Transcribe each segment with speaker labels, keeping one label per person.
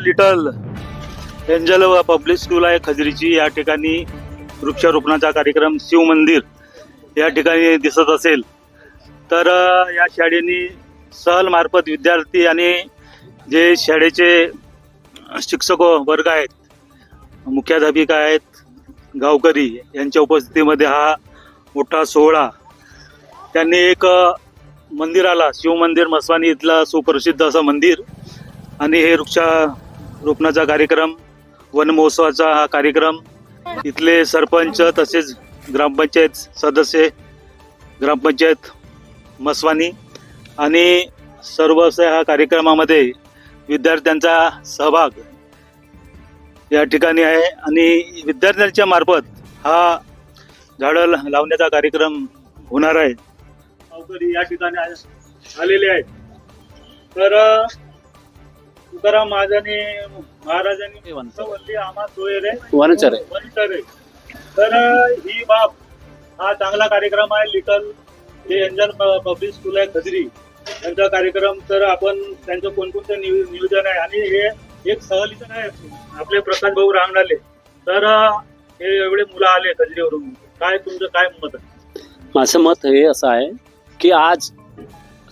Speaker 1: Little angel public school आहे खजरीची. या ठिकाणी वृक्षारोपणाचा कार्यक्रम शिव मंदिर या ठिकाणी दिसत असेल. तर या शाळेने सहल मार्फत विद्यार्थी आणि जे शाळेचे शिक्षक वर्ग आहेत मुख्याध्यापिका आहेत गावकरी यांच्या उपस्थितीमध्ये हा मोठा सोहळा त्यांनी एक अ, मंदिराला शिवमंदिर मस्वानी इथलं सुप्रसिद्ध असं मंदिर आणि हे वृक्षा वृक्षारोपणाचा कार्यक्रम वन महोत्सवाचा हा कार्यक्रम. इथले सरपंच तसेच ग्रामपंचायत सदस्य ग्रामपंचायत मस्वानी आणि सर्व ह्या कार्यक्रमामध्ये विद्यार्थ्यांचा सहभाग या ठिकाणी आहे आणि विद्यार्थ्यांच्या मार्फत हा झाडं ला- लावण्याचा कार्यक्रम होणार आहे. या ठिकाणी आलेले आहेत. तर तुकाराम महाराजांनी महाराजांनी वल्ली आम्हा सोयरे
Speaker 2: वनचर
Speaker 1: वनचरे तर ही बाब हा चांगला कार्यक्रम आहे. लिटल जे एंजल प- पब्लिक स्कूल आहे खजरी. यांचा कार्यक्रम तर आपण त्यांचं कोणकोणतं नियो- नियोजन आहे? आणि हे एक सहलीचं नाही आपले प्रकाश भाऊ रांगणाले तर हे एवढे मुलं आले खजरीवरून. काय तुमचं काय मत आहे?
Speaker 2: माझं मत हे असं आहे की आज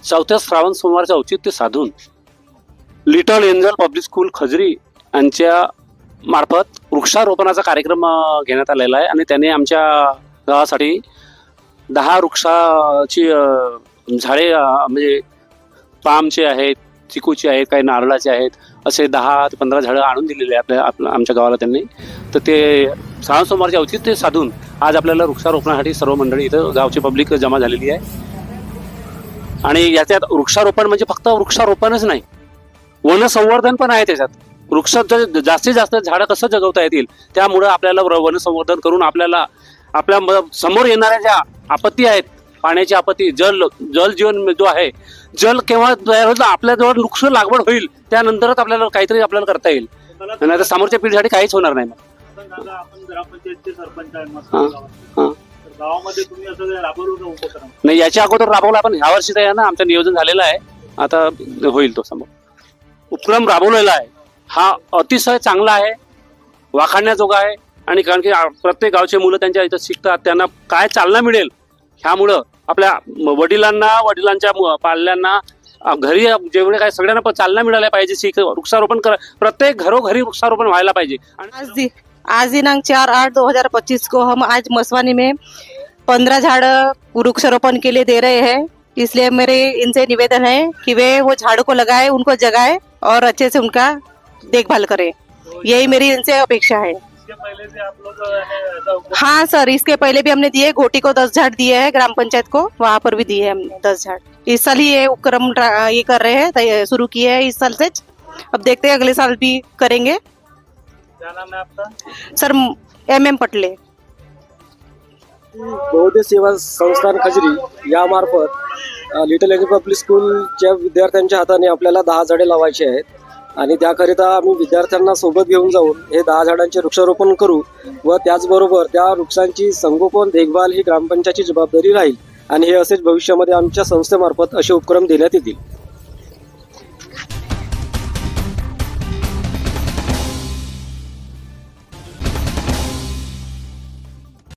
Speaker 2: चौथ्या श्रावण सोमवारचं औचित्य साधून little angel public school Khajri यांच्या मार्फत वृक्षारोपणाचा कार्यक्रम घेण्यात आलेला आहे. आणि त्याने आमच्या गावासाठी दहा वृक्षाची झाडे म्हणजे पामचे आहेत चिकूचे आहेत काही नारळाचे आहेत असे दहा ते पंधरा झाडं आणून दिलेले आपल्या आपल्या आमच्या गावाला त्यांनी. तर ते सणासोमवारचे औचित्य साधून आज आपल्याला वृक्षारोपणासाठी सर्व मंडळी इथं गावची पब्लिक जमा झालेली आहे. आणि याच्यात वृक्षारोपण म्हणजे फक्त वृक्षारोपणच नाही वनसंवर्धन पण आहे त्याच्यात. वृक्ष जास्तीत जास्त झाडं कसं जगवता येतील त्यामुळं आपल्याला वनसंवर्धन करून आपल्याला आपल्यासमोर येणाऱ्या ज्या आपत्ती आहेत पाण्याची आपत्ती जल जल जीवन जो आहे जल केव्हा तयार होईल आपल्याजवळ वृक्ष लागवड होईल त्यानंतरच आपल्याला काहीतरी आपल्याला करता येईल.
Speaker 1: मला
Speaker 2: नाही समोरच्या पिढीसाठी काहीच होणार नाही नाही याच्या अगोदर राबवला आपण ह्या वर्षी ना आमचं नियोजन झालेलं आहे. आता होईल तो समोर. उपक्रम राबवलेला आहे. हा अतिशय चांगला आहे. वाखाणण्याजोगा आहे. आणि कारण की प्रत्येक गावचे मुलं त्यांच्या इथं शिकतात. त्यांना काय चालना मिळेल ह्यामुळं आपल्या वडिलांना वडिलांच्या पाल्यांना घरी जेवढे काय सगळ्यांना पण चालना मिळायला पाहिजे. शिक वृक्षारोपण कर प्रत्येक घरोघरी वृक्षारोपण व्हायला पाहिजे.
Speaker 3: आज दि, आज दिनांक चार आठ दो हजार पच्चीस को हम आज मसवानी में पंद्रह झाड़ वृक्षारोपण के लिए दे रहे हैं. इसलिए मेरे इनसे निवेदन है कि वे वो झाड़ को लगाए उनको जगाए और अच्छे से उनका देखभाल करें। यही मेरी इनसे अपेक्षा है।
Speaker 1: पहले से आप लोग है,
Speaker 3: हाँ सर इसके पहले भी हमने दिए घोटी को दस झाड़ दिए है ग्राम पंचायत को वहाँ पर भी दिए हमने दस झाड़। इस साल ही ये उपक्रम ये कर रहे हैं शुरू किए हैं इस साल से। अब देखते हैं अगले साल भी करेंगे।
Speaker 1: क्या नाम है आपका?
Speaker 3: Sir M M Patle.
Speaker 4: Bauddh Seva Sansthan Khajri यामार्फत little angel public स्कूलच्या विद्यार्थ्यांच्या हाताने आपल्याला दहा झाडे लावायची आहेत. आणि त्याकरिता आम्ही विद्यार्थ्यांना सोबत घेऊन जाऊन हे दहा झाडांचे वृक्षारोपण करू व त्याचबरोबर त्या वृक्षांची संगोपन देखभाल ही ग्रामपंचायतची जबाबदारी राहील. आणि हे असेच भविष्यामध्ये आमच्या संस्थेमार्फत असे उपक्रम देण्यात येतील.